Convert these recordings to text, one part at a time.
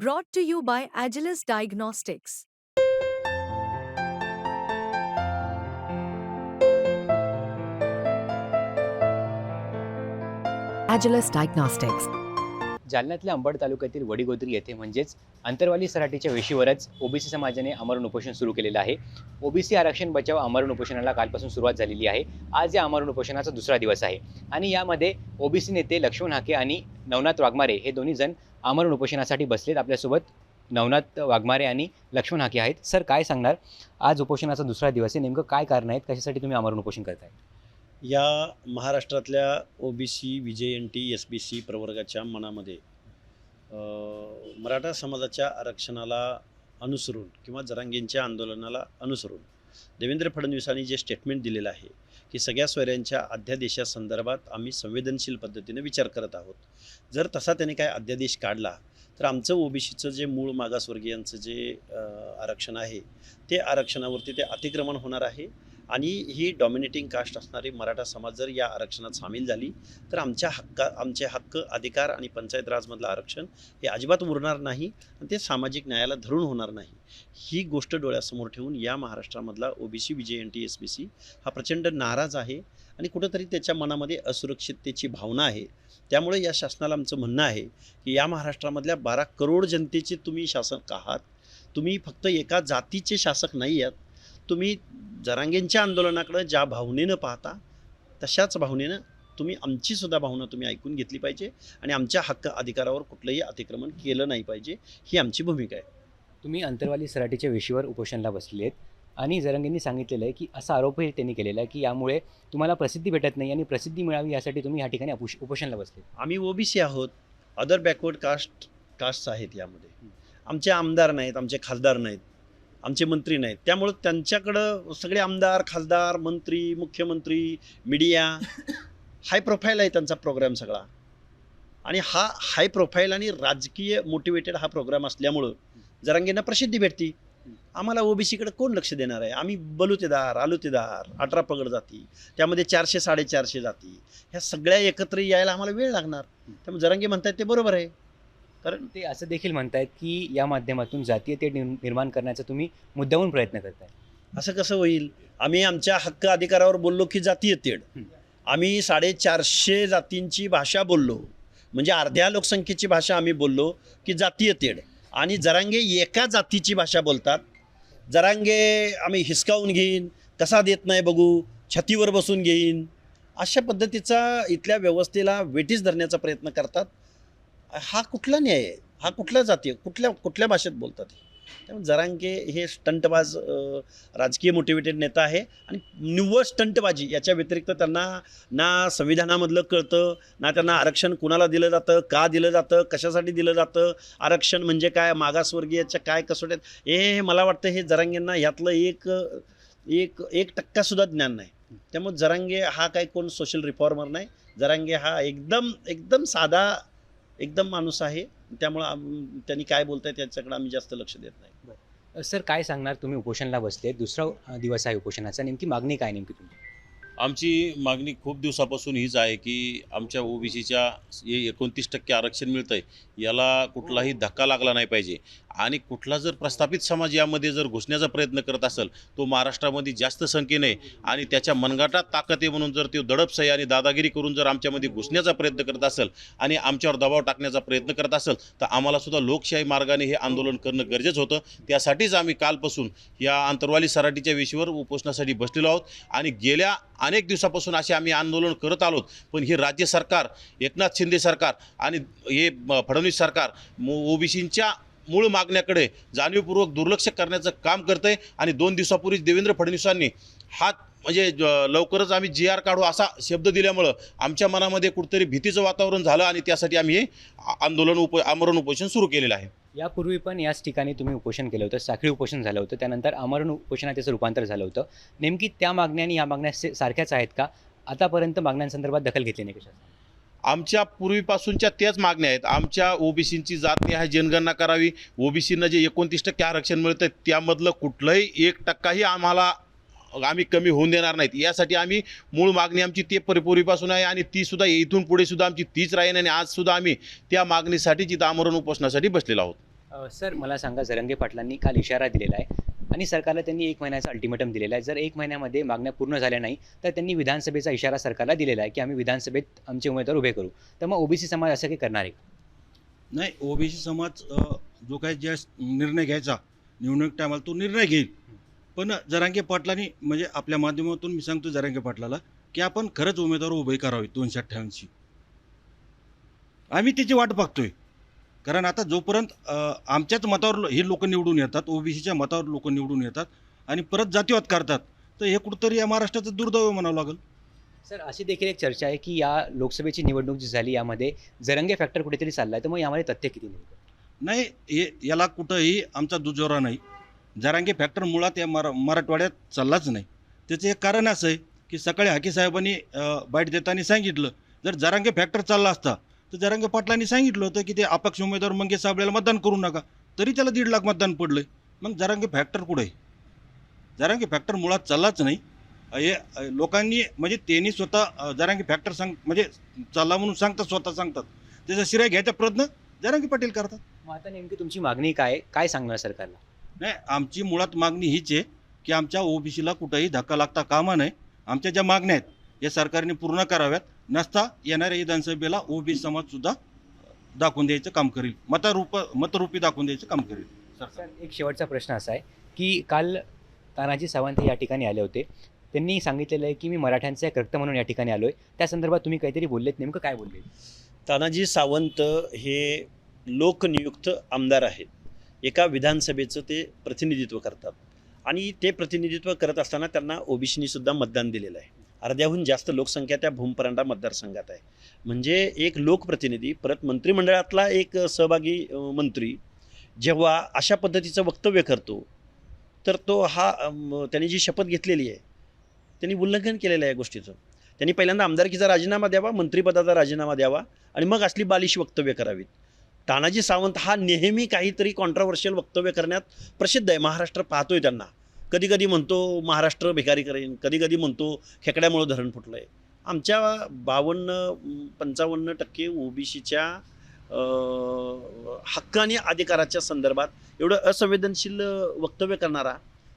Brought to you by Agilus Diagnostics. Agilus Diagnostics. जालन्यातल्या अंबड तालुक्यातील वडीगोद्री येथे म्हणजेच अंतरवाली सराटीच्या वेशीवरच ओबीसी समाजाने आमरण उपोषण सुरू केलेलं आहे ओबीसी आरक्षण बचाव आमरण उपोषणाला कालपासून सुरुवात झालेली आहे आज या आमरण उपोषणाचा दुसरा दिवस आहे आणि यामध्ये ओबीसी नेते लक्ष्मण हाके आणि नवनाथ वाघमारे हे दोन्ही जण आमरण उपोषणासाठी बसलेत आपल्यासोबत नवनाथ वाघमारे आणि लक्ष्मण हाके आहेत. सर काय सांगणार? आज उपोषणाचा दुसरा दिवस आहे. नेमकं काय कारण आहेत? कशासाठी तुम्ही आमरण उपोषण करताय? या महाराष्ट्रातल्या O B C V N T S B C प्रवर्गाच्या मनामध्ये मराठा समाजाच्या आरक्षणाला अनुसरून किंवा जरांगेंच्या आंदोलनाला अनुसरून देवेंद्र फडणवीसांनी जे स्टेटमेंट दिलेलं आहे की सगळ्या स्वैऱ्यांच्या अध्यादेशासंदर्भात आम्ही संवेदनशील पद्धतीने विचार करत आहोत. जर तसा त्याने काय अध्यादेश काढला तर आमचं ओबीसीचं जे मूळ मागासवर्गीयांचं जे आरक्षण आहे ते आरक्षणावरती ते अतिक्रमण होणार आहे. आणि ही डॉमिनेटिंग कास्ट असणारी मराठा समाज जर या आरक्षणात सामील झाली तर आमच्या हक्का आमचे हक्क अधिकार आणि पंचायत राजमधलं आरक्षण हे अजिबात उरणार नाही आणि ते सामाजिक न्यायाला धरून होणार नाही. ही गोष्ट डोळ्यासमोर ठेवून या महाराष्ट्रामधला OBC B J N T S B C हा प्रचंड नाराज आहे आणि कुठंतरी त्याच्या मनामध्ये असुरक्षिततेची भावना आहे. त्यामुळे या शासनाला आमचं म्हणणं आहे की या महाराष्ट्रामधल्या बारा करोड जनतेचे तुम्ही शासक आहात. तुम्ही फक्त एका जातीचे शासक नाही आहात. तुम्ही जरांगेंच्या आंदोलनाकडं ज्या भावनेनं पाहता तशाच भावनेनं तुम्ही आमची सुद्धा भावना तुम्ही ऐकून घेतली पाहिजे आणि आमच्या हक्क अधिकारावर कुठलंही अतिक्रमण केलं नाही पाहिजे ही आमची भूमिका आहे. तुम्ही अंतरवाली सराटीच्या वेशीवर उपोषणाला बसलेले आहेत आणि जरंगेंनी सांगितलेलं आहे की असा आरोपही त्यांनी केलेला आहे की यामुळे तुम्हाला प्रसिद्धी भेटत नाही आणि प्रसिद्धी मिळावी यासाठी तुम्ही या ठिकाणी उपोष उपोषणाला बसले आम्ही ओबीसी आहोत अदर बॅकवर्ड कास्ट कास्ट आहेत यामध्ये. आमचे आमदार नाहीत आमचे खासदार नाहीत. आमचे मंत्री नाहीत. त्यामुळं त्यांच्याकडं सगळे आमदार खासदार मंत्री मुख्यमंत्री मीडिया हाय प्रोफाईल आहे त्यांचा प्रोग्राम सगळा. आणि हा हाय प्रोफाईल आणि राजकीय मोटिवेटेड हा प्रोग्राम असल्यामुळं जरांगेंना प्रसिद्धी भेटती. आम्हाला ओबीसीकडे कोण लक्ष देणार आहे? आम्ही बलुतेदार आलुतेदार अठरा पगड जाती. त्यामध्ये चारशे साडेचारशे जाती. ह्या सगळ्या एकत्र यायला आम्हाला वेळ लागणार. त्यामुळे जरांगे म्हणतात ते बरोबर आहे. कारण ते असं देखील म्हणतायत की या माध्यमातून जातीय ते निर्माण करण्याचा तुम्ही मुद्दामून प्रयत्न करताय. असं कसं होईल? आम्ही आमच्या हक्क अधिकारावर बोललो की जातीय तेढ. आम्ही साडेचारशे जातींची भाषा बोललो. म्हणजे अर्ध्या लोकसंख्येची भाषा आम्ही बोललो की जातीय तेढ. आणि जरांगे एका जातीची भाषा बोलतात. जरांगे आम्ही हिसकावून घेईन कसा देत नाही बघू छातीवर बसून घेईन. अशा पद्धतीचा इथल्या व्यवस्थेला वेटीस धरण्याचा प्रयत्न करतात. हा कुठला न्याय आहे? हा कुठला जातीय कुठल्या कुठल्या भाषेत बोलतात? त्यामुळे जरांगे हे स्टंटबाज राजकीय मोटिवेटेड नेता आहे आणि निव्वळ स्टंटबाजी याच्या व्यतिरिक्त त्यांना ना संविधानामधलं कळतं ना त्यांना आरक्षण कुणाला दिलं जातं का दिलं जातं कशासाठी दिलं जातं आरक्षण म्हणजे काय मागासवर्गीयाच्या काय कसोट्यात? हे हे मला वाटतं हे जरांगेंना ह्यातलं एक एक एक टक्कासुद्धा ज्ञान नाही. त्यामुळे जरांगे हा काय कोण सोशल रिफॉर्मर नाही. जरांगे हा एकदम एकदम साधा एकदम माणूस आहे. त्यामुळं त्यांनी काय बोलताय त्याच्याकडे आम्ही जास्त लक्ष देत नाही. सर काय सांगणार तुम्ही उपोषणाला बसले दुसरा दिवस आहे उपोषणाचा. नेमकी मागणी काय नेमकी तुमची? आमची मागणी खूप दिवसापासून हीच आहे की आमच्या ओबीसीच्या एकोणतीस टक्के आरक्षण मिळतं आहे याला कुठलाही धक्का लागला नाही पाहिजे. आणि कुठला जर प्रस्थापित समाज यामध्ये जर घुसण्याचा प्रयत्न करत असेल तो महाराष्ट्रामध्ये जास्त संख्येने आणि त्याच्या मनगाटात ताकद आहे म्हणून जर तो दडपशाही आणि दादागिरी करून जर आमच्यामध्ये घुसण्याचा प्रयत्न करत असेल आणि आमच्यावर दबाव टाकण्याचा प्रयत्न करत असेल तर आम्हाला सुद्धा लोकशाही मार्गाने हे आंदोलन करणं गरजेचं होतं. त्यासाठीच आम्ही कालपासून या अंतरवाली सराटीच्या विषयावर उपोषणासाठी बसलेलो आहोत आणि गेल्या अनेक दिवसापासून असे आम्ही आंदोलन करत आलोत. पण हे राज्य सरकार एकनाथ शिंदे सरकार आणि हे फडणवीस सरकार ओबीसींच्या मूळ मागण्याकडे जाणीवपूर्वक दुर्लक्ष करण्याचं काम करतंय. आणि दोन दिवसापूर्वीच देवेंद्र फडणवीसांनी हात म्हणजे लवकरच आम्ही जी आर काढू असा शब्द दिल्यामुळं आमच्या मनामध्ये कुठंतरी भीतीचं वातावरण झालं आणि त्यासाठी आम्ही हे आंदोलन उप आमरण उपोषण सुरू केलेलं आहे. यापूर्वी पण याच ठिकाणी तुम्ही उपोषण केलं होतं. साखळी उपोषण झालं होतं. त्यानंतर आमरण उपोषणात त्याचं रूपांतर झालं होतं. नेमकी त्या मागण्या आणि या मागण्या सारख्याच आहेत का? आतापर्यंत मागण्यांसंदर्भात दखल घेतली नाही कशा आमच्या पूर्वीपासूनच्या त्याच मागण्या आहेत. आमच्या ओबीसींची जातनिहाय जनगणना करावी. ओबीसींना जे एकोणतीस टक्के आरक्षण मिळतं त्यामधलं कुठलंही एक टक्काही आम्हाला आम्ही कमी होऊन देणार नाहीत. यासाठी आम्ही मूळ मागणी आमची ते परिपूर्वीपासून आहे आणि ती सुद्धा इथून पुढे सुद्धा आमची तीच राहील आणि आजसुद्धा आम्ही त्या मागणीसाठी जिथं आमरण उपोषणासाठी बसलेलो आहोत. सर मला सांगा जरंगे पाटलांनी काल इशारा दिलेला आहे. आणि सरकारला त्यांनी एक महिन्याचा अल्टिमेटम दिलेला आहे. जर एक महिन्यामध्ये मागण्या पूर्ण झाल्या नाही तर त्यांनी विधानसभेचा इशारा सरकारला दिलेला आहे की आम्ही विधानसभेत आमचे उमेदवार उभे करू. तर मग ओबीसी समाज असं काही करणार आहे नाही ओबीसी समाज जो काही ज्या निर्णय घ्यायचा निवडणूक टायमाला तो निर्णय घेईल. पण जरांगे पाटलांनी म्हणजे आपल्या माध्यमातून मी सांगतो जरांगे पाटलाला की आपण खरंच उमेदवार उभे करावे दोनशे अठ्ठ्याऐंशी आम्ही त्याची वाट बघतोय कारण आता जोपर्यंत आमच्याच मतावर हे लोक निवडून येतात ओबीसीच्या मतावर लोक निवडून येतात आणि परत जातीवाद करतात तर हे कुठंतरी या महाराष्ट्राचं दुर्दैव म्हणावं लागेल. सर अशी देखील एक चर्चा आहे की या लोकसभेची निवडणूक जी झाली यामध्ये जरंगे फॅक्टर कुठेतरी चालला आहे तर मग यामध्ये तथ्य किती नाही हे याला कुठंही आमचा दुजोरा नाही. जरांगे फॅक्टर मुळात या मरा मराठवाड्यात चाललाच नाही. त्याचं एक कारण असं आहे की सकाळी हाकी साहेबांनी अ, बाईट देताना सांगितलं जर जरांगे फॅक्टर चालला असता तर जरांगे पाटलांनी सांगितलं होतं की ते अपक्ष उमेदवार मंगेश साबळेला मतदान करू नका तरी त्याला दीड लाख मतदान पडलं मग जरांगे फॅक्टर कुठं आहे? जरांगे फॅक्टर मुळात चाललाच नाही. हे लोकांनी म्हणजे त्यांनी स्वतः जरांगे फॅक्टर सांग म्हणजे चालला म्हणून सांगतात स्वतः सांगतात. त्याचा श्रेय घ्यायचा प्रयत्न जरांगे पाटील करतात. मग आता नेमकी तुमची मागणी काय? काय सांगणार सरकारला? नाही आमची मुळात मागणी हीच आहे की आमच्या ओबीसीला कुठंही धक्का लागता कामा नये. आमच्या ज्या मागण्या आहेत या सरकारने पूर्ण कराव्यात. नसता येणाऱ्या विधानसभेला ओबीसी समाजसुद्धा दाखवून द्यायचं काम करेल. मतरूप मतरूपी दाखवून द्यायचं काम करेल. सर एक शेवटचा प्रश्न असा आहे की काल तानाजी सावंत हे या ठिकाणी आले होते. त्यांनी सांगितलेलं आहे की मी मराठ्यांचा एक रक्त म्हणून या ठिकाणी आलोय. त्या संदर्भात तुम्ही काहीतरी बोललेत नेमकं काय बोलले? तानाजी सावंत हे लोकनियुक्त आमदार आहेत. एका विधानसभेचं ते प्रतिनिधित्व करतात. आणि ते प्रतिनिधित्व करत असताना त्यांना ओबीसीनी सुद्धा मतदान दिलेलं आहे. अर्ध्याहून जास्त लोकसंख्या त्या भूमपरांडा मतदारसंघात आहे. म्हणजे एक लोकप्रतिनिधी परत मंत्रिमंडळातला एक सहभागी मंत्री जेव्हा अशा पद्धतीचं वक्तव्य करतो तर तो हा त्यांनी जी शपथ घेतलेली आहे त्यांनी उल्लंघन केलेलं आहे या गोष्टीचं. त्यांनी पहिल्यांदा आमदारकीचा राजीनामा द्यावा मंत्रिपदाचा राजीनामा द्यावा आणि मग असली बालिश वक्तव्य करावीत. तानाजी सावंत हा नेहमी काहीतरी कॉन्ट्रावर्शियल वक्तव्य करण्यात प्रसिद्ध आहे. महाराष्ट्र पाहतोय त्यांना. कधी कधी म्हणतो महाराष्ट्र भिकारी करेन कधी कधी म्हणतो खेकड्यामुळं धरण फुटलं आहे आमच्या बावन्न पंचावन्न टक्के ओबीसीच्या हक्क आणि अधिकाराच्या संदर्भात एवढं असंवेदनशील वक्तव्य करणारा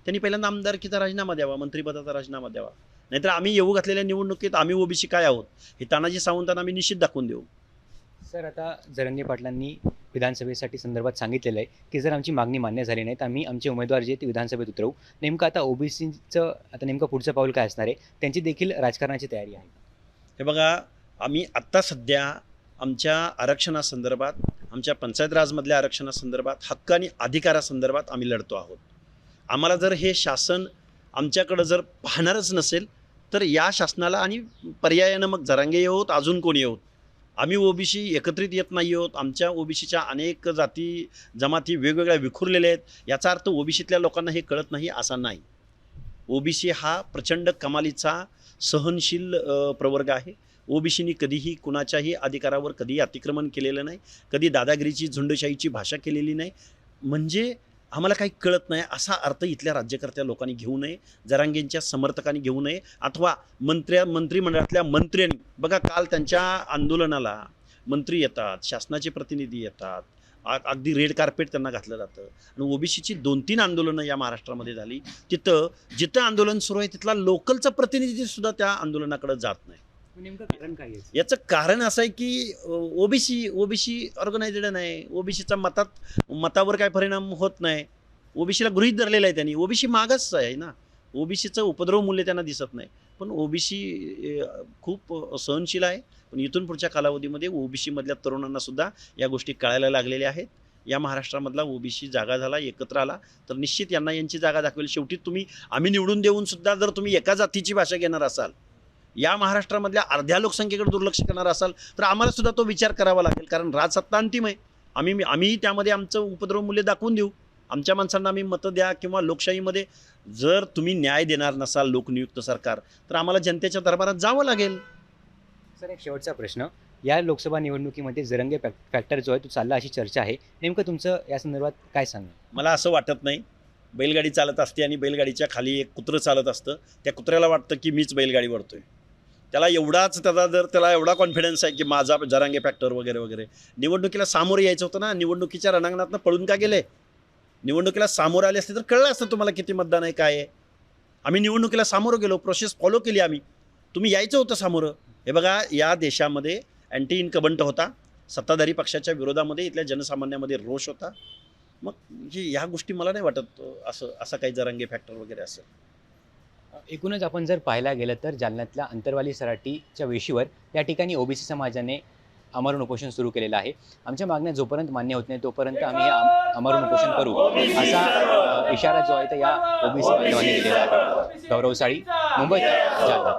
त्यांनी पहिल्यांदा आमदारकीचा राजीनामा द्यावा मंत्रिपदाचा राजीनामा द्यावा. नाहीतर आम्ही येऊ घातलेल्या निवडणुकीत आम्ही ओबीसी काय आहोत? हे तानाजी सावंतांना आम्ही निश्चित दाखवून देऊ. सर आता जरंगे पाटलांनी विधानसभेसाठी संदर्भात सांगितलेलं आहे की जर आमची मागणी मान्य झाली नाही तर आम्ही आमचे उमेदवार जे ते विधानसभेत उतरवू. नेमकं आता ओबीसीचं आता नेमकं पुढचं पाऊल काय असणार आहे त्यांची देखील राजकारणाची तयारी आहे. हे बघा आम्ही आत्ता सध्या आमच्या आरक्षणासंदर्भात आमच्या पंचायत राजमधल्या आरक्षणासंदर्भात हक्क आणि अधिकारासंदर्भात आम्ही लढतो आहोत. आम्हाला जर हे शासन आमच्याकडं जर पाहणारच नसेल तर या शासनाला आणि पर्यायानं मग जरांगे येऊत अजून कोणी येऊत आम्ही ओबीसी एकत्रित येत नाही आहोत. आमच्या ओबीसीच्या अनेक जाती जमाती वेगवेगळ्या विखुरलेल्या आहेत. याचा अर्थ ओबीसीतल्या लोकांना हे कळत नाही असा नाही. ओबीसी हा प्रचंड कमालीचा सहनशील प्रवर्ग आहे. ओबीसीनी कधीही कुणाच्याही अधिकारावर कधीही अतिक्रमण केलेलं नाही. कधी दादागिरीची झुंडशाहीची भाषा केलेली नाही. म्हणजे आम्हाला काही कळत नाही. असा अर्थ इथल्या राज्यकर्त्या लोकांनी घेऊ नये जरांगेंच्या समर्थकांनी घेऊ नये अथवा मंत्र्या मंत्रिमंडळातल्या मंत्र्यांनी. बघा काल त्यांच्या आंदोलनाला मंत्री येतात शासनाचे प्रतिनिधी येतात. अगदी रेड कार्पेट त्यांना घातलं जातं. आणि ओबीसीची दोन तीन आंदोलनं या महाराष्ट्रामध्ये झाली. तिथं जिथं आंदोलन सुरू आहे तिथला लोकलचा प्रतिनिधी सुद्धा त्या आंदोलनाकडे जात नाही. नेमकं कारण काय आहे? याचं कारण असं आहे की ओबीसी ओबीसी ऑर्गनायझेड नाही. ओबीसीचा मतात मतावर काय परिणाम होत नाही. ओबीसीला गृहीत धरलेलं आहे त्यांनी. ओबीसी मागच आहे ना. ओबीसीचं उपद्रव मूल्य त्यांना दिसत नाही. पण ओबीसी खूप सहनशील आहे. पण इथून पुढच्या कालावधीमध्ये ओबीसीमधल्या तरुणांना सुद्धा या गोष्टी कळायला लागलेल्या आहेत. या महाराष्ट्रामधला ओबीसी जागा झाला एकत्र आला. तर निश्चित यांना यांची जागा दाखवेल. शेवटी तुम्ही आम्ही निवडून देऊन सुद्धा जर तुम्ही एका जातीची भाषा घेणार असाल या महाराष्ट्रामधल्या अर्ध्या लोकसंख्येकडे दुर्लक्ष करणार असाल तर आम्हाला सुद्धा तो विचार करावा लागेल. कारण राजसत्ता अंतिम आहे आम्ही आम्हीही त्यामध्ये आमचं उपद्रव मूल्य दाखवून देऊ. आमच्या माणसांना आम्ही मतं द्या किंवा लोकशाहीमध्ये जर तुम्ही न्याय देणार नसाल लोकनियुक्त सरकार तर आम्हाला जनतेच्या दरबारात जावं लागेल. सर एक शेवटचा प्रश्न. या लोकसभा निवडणुकीमध्ये जरंगे फॅक फॅक्टर जो आहे तो चालला अशी चर्चा आहे. नेमकं तुमचं या संदर्भात काय सांगा मला असं वाटत नाही. बैलगाडी चालत असते आणि बैलगाडीच्या खाली एक कुत्रं चालत असतं. त्या कुत्र्याला वाटतं की मीच बैलगाडी वळतोय त्याला एवढाच त्याचा जर त्याला एवढा कॉन्फिडन्स आहे की माझा जरांगे फॅक्टर वगैरे वगैरे. निवडणुकीला सामोरं यायचं होतं ना निवडणुकीच्या रणांगणातनं पळून का गेले? निवडणुकीला सामोरं आले असते तर कळलं असतं तुम्हाला किती मतदान आहे काय आहे? आम्ही निवडणुकीला सामोरं गेलो प्रोसेस फॉलो केली आम्ही. तुम्ही यायचं होतं सामोरं. हे बघा या देशामध्ये अँटी इन्कबंट होता. सत्ताधारी पक्षाच्या विरोधामध्ये इथल्या जनसामान्यामध्ये रोष होता. मग हे ह्या गोष्टी मला नाही वाटत असं असा काही जरांगे फॅक्टर वगैरे असेल एकूणच आपण जर पाहायला गेलं तर जालन्यातल्या अंतरवाली सराटीच्या वेशीवर या ठिकाणी ओबीसी समाजाने अमरण उपोषण सुरू केलेलं आहे. आमच्या मागण्या जोपर्यंत मान्य होत नाही तोपर्यंत आम्ही हे उपोषण करू. असा इशारा जो आहे तो या ओबीसी बांधवांनी दिलेला आहे. गौरवशाळी मुंबईत मुंबई जालना.